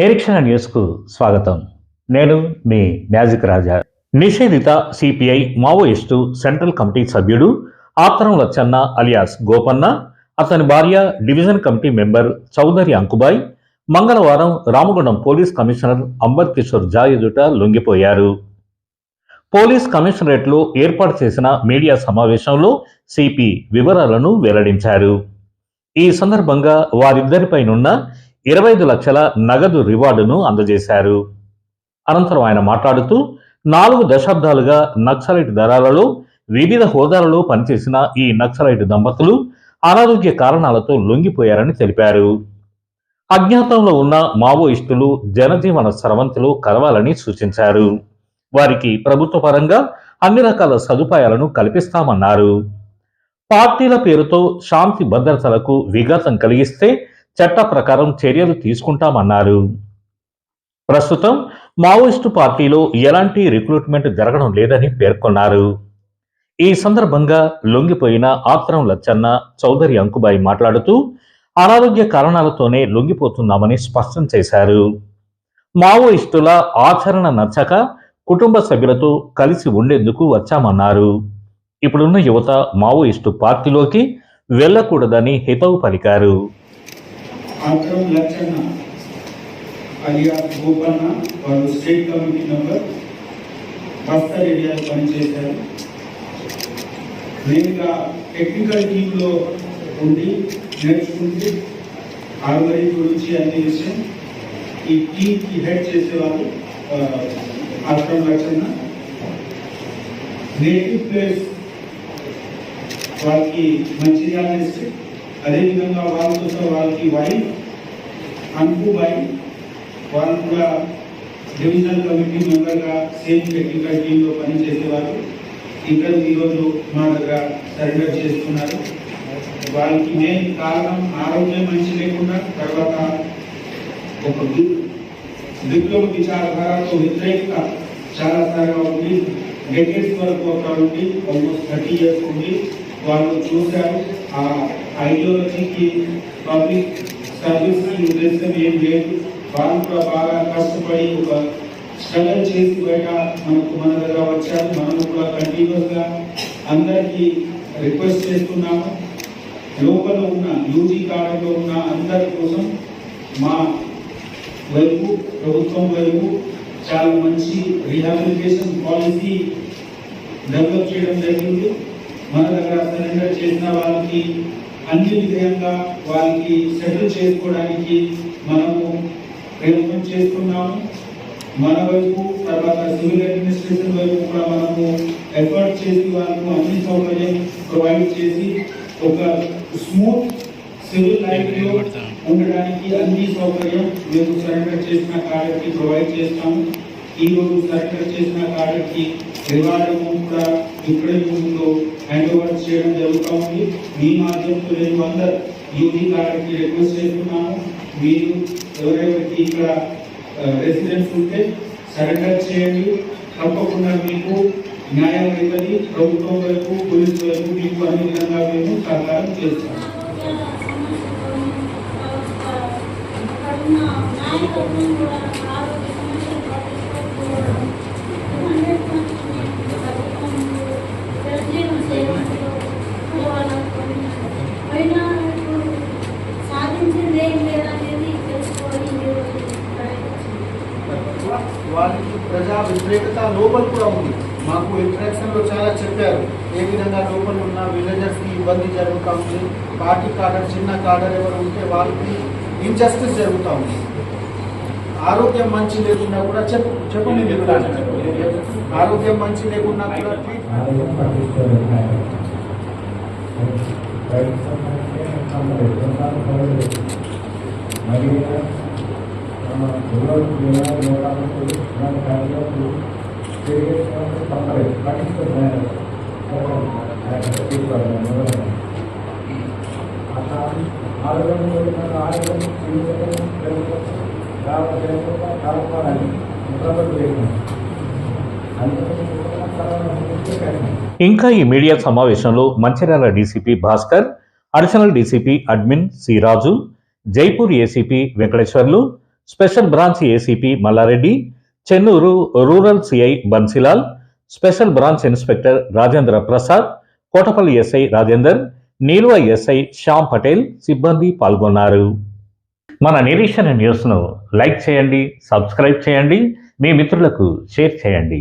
నిరీక్షణ న్యూస్కు స్వాగతం. నేను మీ మ్యాజిక్ రాజా. నిషేధిత సిపిఐ మావోయిస్టు సెంట్రల్ కమిటీ సభ్యుడు ఆత్రం లచ్చన్న అలియాస్ గోపన్న అతని భార్య division committee member Chaudhary Ankubai మంగళవారం రామగుండం పోలీస్ కమిషనర్ అంబర్ కిషోర్ జా ఎదుట లొంగిపోయారు. పోలీస్ కమిషనరేట్లో ఏర్పాటు చేసిన మీడియా సమావేశంలో సిపి వివరాలను వెల్లడించారు. ఈ సందర్భంగా వారిద్దరిపైనున్న ఇరవై ఐదు లక్షల నగదు రివార్డును అందజేశారు. అనంతరం ఆయన మాట్లాడుతూ నాలుగు దశాబ్దాలుగా నక్సలైట్ దళాలలో వివిధ హోదాలలో పనిచేసిన ఈ నక్సలైట్ దంపతులు అనారోగ్య కారణాలతో లొంగిపోయారని తెలిపారు. అజ్ఞాతంలో ఉన్న మావోయిస్టులు జనజీవన స్రవంతులు కలవాలని సూచించారు. వారికి ప్రభుత్వ పరంగా అన్ని రకాల సదుపాయాలను కల్పిస్తామన్నారు. పార్టీల పేరుతో శాంతి భద్రతలకు విఘాతం కలిగిస్తే చట్ట ప్రకారం చర్యలు తీసుకుంటామన్నారు. ప్రస్తుతం మావోయిస్టు పార్టీలో ఎలాంటి రిక్రూట్మెంట్ జరగడం లేదని పేర్కొన్నారు. ఈ సందర్భంగా లొంగిపోయిన ఆత్రం లచ్చన్న చౌదరి అంకుబాయి మాట్లాడుతూ అనారోగ్య కారణాలతోనే లొంగిపోతున్నామని స్పష్టం చేశారు. మావోయిస్టుల ఆచరణ నచ్చక కుటుంబ సభ్యులతో కలిసి ఉండేందుకు వచ్చామన్నారు. ఇప్పుడున్న యువత మావోయిస్టు పార్టీలోకి వెళ్ళకూడదని హితవు పలికారు. ఆక్రమ్ లచ్చన్న అలియా గోపన్న వారు స్టేట్ కమిటీ మెంబర్ బస్తర్ ఏరియాలో పనిచేశారు నేనుగా టెక్నికల్ టీంలో ఉండి నేర్చుకుంటూ ఆర్మరీ గురించి అన్ని విషయం ఈ టీంకి హెడ్ చేసేవారు ఆ, ఆక్రమ్ లచ్చన్న నేటివ్ ప్లేస్ వాళ్ళకి మంచిర్యాల డిస్ట్రిక్ట్ అదేవిధంగా వాళ్ళతో సహా వాళ్ళకి వైఫ్ అంకుబాయి వాళ్ళు కూడా డివిజనల్ కమిటీ మెంబర్గా సేమ్ టెక్నికల్ టీంలో పనిచేసేవారు ఇద్దరు ఈరోజు మా దగ్గర సరెండర్ చేసుకున్నారు. వాళ్ళకి మెయిన్ కారణం ఆరోగ్యం మంచి లేకుండా తర్వాత ఒక విప్లవ విచారధారతో వ్యతిరేకత చాలా సార్లు ఉంది డెకేట్స్ వరకు ఒక ఉండి ఆల్మోస్ట్ థర్టీ ఇయర్స్ ఉండి వాళ్ళు చూశారు. ఆ ఐడియాలజీకి పబ్లిక్ సర్వీస్ ఉద్దేశం ఏం లేదు. వాళ్ళు కూడా బాగా కష్టపడి ఒక స్ట్రగల్ చేసి బయట మనకు మన దగ్గర వచ్చారు. మనం కూడా కంటిన్యూస్గా అందరికీ రిక్వెస్ట్ చేస్తున్నాము. లోపల ఉన్న యూజీ కాలంలో ఉన్న అందరి కోసం మా వైపు ప్రభుత్వం వైపు చాలా మంచి రీహాబిలిటేషన్ పాలసీ డెవలప్ చేయడం జరిగింది. మన దగ్గర సరెండర్ చేసిన వాళ్ళకి అన్ని విధంగా వాళ్ళకి సెటిల్ చేసుకోవడానికి మనము ప్రయత్నం చేస్తున్నాము. మన వైపు తర్వాత సివిల్ అడ్మినిస్ట్రేషన్ వైపు కూడా మనము ఎఫర్ట్ చేసి వాళ్ళకు అన్ని సౌకర్యం ప్రొవైడ్ చేసి ఒక స్మూత్ సివిల్ లైఫ్లో ఉండడానికి అన్ని సౌకర్యం మేము సరెండర్ చేసిన కార్డుకి ప్రొవైడ్ చేస్తాము. ఈ రోజు సరెండర్ చేసిన కార్డుకి రివార్డ్ అమౌంట్ కూడా ఇప్పుడే ముందు హ్యాండ్ ఓవర్ చేయడం జరుగుతూ ఉంది మీ మాధ్యమంతో నేను అందరు యూజీ కార్డుకి రిక్వెస్ట్ చేస్తున్నాము మీరు ఎవరెవరికి ఇక్కడ రెసిడెంట్స్ ఉంటే సరెండర్ చేయండి తప్పకుండా మీకు న్యాయం అవుతుంది ప్రభుత్వం వైపు పోలీసు వైపు మీకు అన్ని విధంగా మేము సహకారం చేస్తాము Thank you. వాళ్ళకి ప్రజా వ్యతిరేకత లోపల కూడా ఉంది. మాకు ఇంట్రాక్షన్లో చాలా చెప్పారు. ఏ విధంగా లోపల ఉన్న విలేజర్స్కి ఇబ్బంది జరుగుతూ ఉంది? పార్టీ కార్డర్ చిన్న కార్డర్ ఎవరు ఉంటే వాళ్ళకి ఇన్జస్టిస్ జరుగుతూ ఉంది. ఆరోగ్యం మంచి లేకున్నా కూడా చెప్పు చెప్పండి మీరు. కూడా. ఆరోగ్యం ఇంకా ఈ మీడియా సమావేశంలో Mancherial DCP Bhaskar additional DCP admin C Raju Jaipur ACP Venkateshwarlu special branch ACP Mallareddy Chennur rural CI Bansilal special branch inspector Rajendra Prasad Kotapalli SI Rajender Neeluva SI Shyam Patel సిబ్బంది పాల్గొన్నారు. మన నిరీక్షణ న్యూస్ను లైక్ చేయండి సబ్స్క్రైబ్ చేయండి మీ మిత్రులకు share చేయండి.